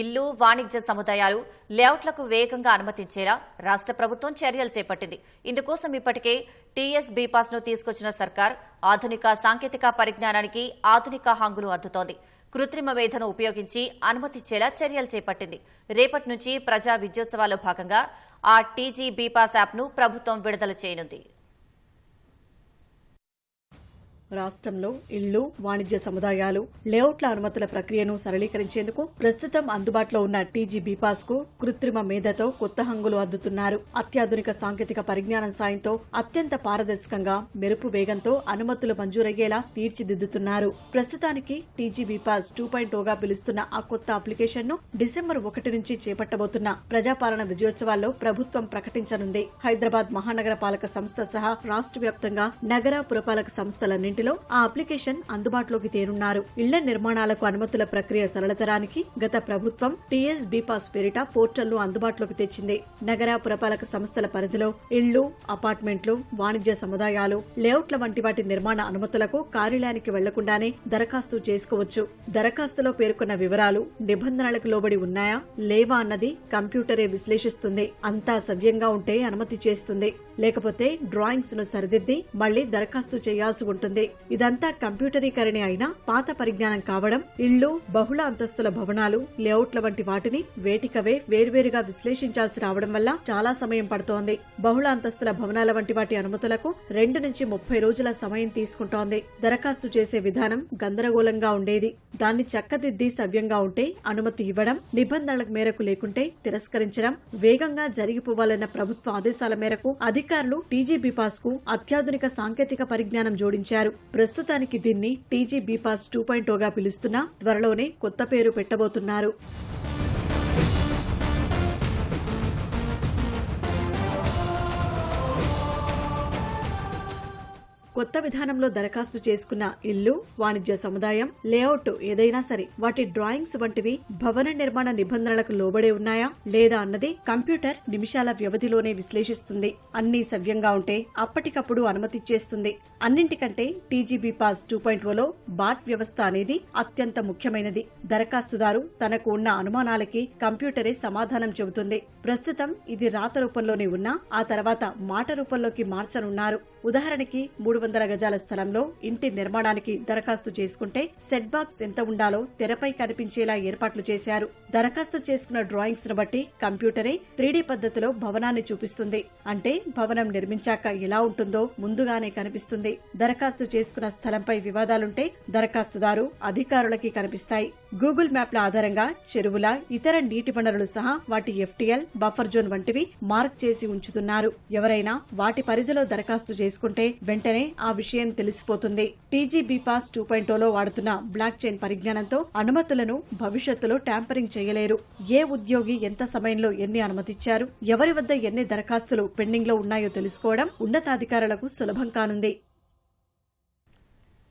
ఇల్లు వాణిజ్య సముదాయాలు లేఅవుట్లకు వేగంగా అనుమతించేలా రాష్ట్ర ప్రభుత్వం చర్యలు చేపట్టింది. ఇందుకోసం ఇప్పటికే టీఎస్ బీపాస్ను తీసుకొచ్చిన సర్కార్ ఆధునిక సాంకేతిక పరిజ్ఞానానికి ఆధునిక హంగులు అద్దుతోంది. కృత్రిమ మేధను ఉపయోగించి అనుమతిచ్చేలా చర్యలు చేపట్టింది. రేపటి నుంచి ప్రజా విద్యోత్సవాల్లో భాగంగా ఆ టీజీ బీపాస్ యాప్ను ప్రభుత్వం విడుదల చేయనుంది. రాష్ట్రంలో ఇళ్ళు వాణిజ్య సముదాయాలు లేఅవుట్ల అనుమతుల ప్రక్రియను సరళీకరించేందుకు ప్రస్తుతం అందుబాటులో ఉన్న టీజీ బీపాస్కు కృత్రిమ మేధతో కొత్త హంగులు అద్దుతున్నారు. అత్యాధునిక సాంకేతిక పరిజ్ఞానం సాయంతో అత్యంత పారదర్శకంగా మెరుపు వేగంతో అనుమతులు మంజూరయ్యేలా తీర్చిదిద్దుతున్నారు. ప్రస్తుతానికి టీజీ బీపాస్ టూ పాయింట్గా పిలుస్తున్న ఆ కొత్త అప్లికేషన్ను డిసెంబర్ ఒకటి నుంచి చేపట్టబోతున్న ప్రజాపాలన విజయోత్సవాల్లో ప్రభుత్వం ప్రకటించనుంది. హైదరాబాద్ మహానగర పాలక సంస్థ సహా రాష్ట్ర వ్యాప్తంగా నగర పురపాలక సంస్థలన్నింటిలో ఆ అప్లికేషన్ అందుబాటులోకి తేనున్నారు. ఇళ్ళ నిర్మాణాలకు అనుమతుల ప్రక్రియ సరళతరానికి గత ప్రభుత్వం టీఎస్ బీపాస్ పేరిట పోర్టల్ను అందుబాటులోకి తెచ్చింది. నగర పురపాలక సంస్థల పరిధిలో ఇళ్ళు అపార్ట్మెంట్లు వాణిజ్య సముదాయాలు లేఅవుట్ల వంటి వాటి నిర్మాణ అనుమతులకు కార్యాలయానికి వెళ్ళకుండానే దరఖాస్తు చేసుకోవచ్చు. దరఖాస్తులో పేర్కొన్న వివరాలు నిబంధనలకు లోబడి ఉన్నాయా? లేవా అన్నది కంప్యూటరే విశ్లేషిస్తుంది. అంతా సవ్యంగా ఉంటే అనుమతి చేస్తుంది. లేకపోతే డ్రాయింగ్స్ను సరిదిద్ది మళ్ళీ దరఖాస్తు చేయాల్సి ఉంటుంది. ఇదంతా కంప్యూటరీకరణ అయినా పాత పరిజ్ఞానం కావడం ఇళ్ళు బహుళ అంతస్తుల భవనాలు లేఅవుట్ల వంటి వాటిని వేటికవే వేర్వేరుగా విశ్లేషించాల్సి రావడం వల్ల చాలా సమయం పడుతోంది. బహుళ అంతస్తుల భవనాల వంటి వాటి అనుమతులకు రెండు నుంచి ముప్పై రోజుల సమయం తీసుకుంటోంది. దరఖాస్తు చేసే విధానం గందరగోళంగా ఉండేది. దాన్ని చక్కదిద్ది సవ్యంగా ఉంటే అనుమతి ఇవ్వడం నిబంధనల మేరకు లేకుంటే తిరస్కరించడం వేగంగా జరిగిపోవాలన్న ప్రభుత్వ ఆదేశాల మేరకు అధికారులు టీజీబీ పాస్కు అత్యాధునిక సాంకేతిక పరిజ్ఞానం జోడించారు. ప్రస్తుతానికి దీన్ని టీజీ బీపాస్ టూ పాయింట్గా పిలుస్తున్నా త్వరలోనే కొత్త పేరు పెట్టబోతున్నారు. కొత్త విధానంలో దరఖాస్తు చేసుకున్న ఇల్లు వాణిజ్య సముదాయం లేఅవుట్ ఏదైనా సరే వాటి డ్రాయింగ్స్ వంటివి భవన నిర్మాణ నిబంధనలకు లోబడే ఉన్నాయా? లేదా అన్నది కంప్యూటర్ నిమిషాల వ్యవధిలోనే విశ్లేషిస్తుంది. అన్ని సవ్యంగా ఉంటే అప్పటికప్పుడు అనుమతిచ్చేస్తుంది. అన్నింటికంటే టీజీబీ పాస్ టూ పాయింట్ ఓలో బాట్ వ్యవస్థ అనేది అత్యంత ముఖ్యమైనది. దరఖాస్తుదారు తనకు ఉన్న అనుమానాలకి కంప్యూటరే సమాధానం చెబుతుంది. ప్రస్తుతం ఇది రాత రూపంలోనే ఉన్నా ఆ తర్వాత మాట రూపంలోకి మార్చనున్నారు. ఉదాహరణకి మూడు వందల గజాల స్థలంలో ఇంటి నిర్మాణానికి దరఖాస్తు చేసుకుంటే సెట్ బాక్స్ ఎంత ఉండాలో తెరపై కనిపించేలా ఏర్పాట్లు చేశారు. దరఖాస్తు చేసుకున్న డ్రాయింగ్స్ను బట్టి కంప్యూటరే త్రీడీ పద్ధతిలో భవనాన్ని చూపిస్తుంది. అంటే భవనం నిర్మించాక ఎలా ఉంటుందో ముందుగానే కనిపిస్తుంది. దరఖాస్తు చేసుకున్న స్థలంపై వివాదాలుంటే దరఖాస్తుదారు అధికారులకి కనిపిస్తాయి. గూగుల్ మ్యాప్ల ఆధారంగా చెరువుల ఇతర నీటి వనరులు సహా వాటి ఎఫ్టీఎల్ బఫర్ జోన్ వంటివి మార్క్ చేసి ఉంచుతున్నారు. ఎవరైనా వాటి పరిధిలో దరఖాస్తు చేసుకుంటే వెంటనే ఆ విషయం తెలిసిపోతుంది. టీజీబీ పాస్ టూ పాయింట్లో వాడుతున్న బ్లాక్ చైన్ పరిజ్ఞానంతో అనుమతులను భవిష్యత్తులో ట్యాంపరింగ్ చేయలేరు. ఏ ఉద్యోగి ఎంత సమయంలో ఎన్ని అనుమతిచ్చారు? ఎవరి వద్ద ఎన్ని దరఖాస్తులు పెండింగ్లో ఉన్నాయో తెలుసుకోవడం ఉన్నతాధికారులకు సులభం కానుంది.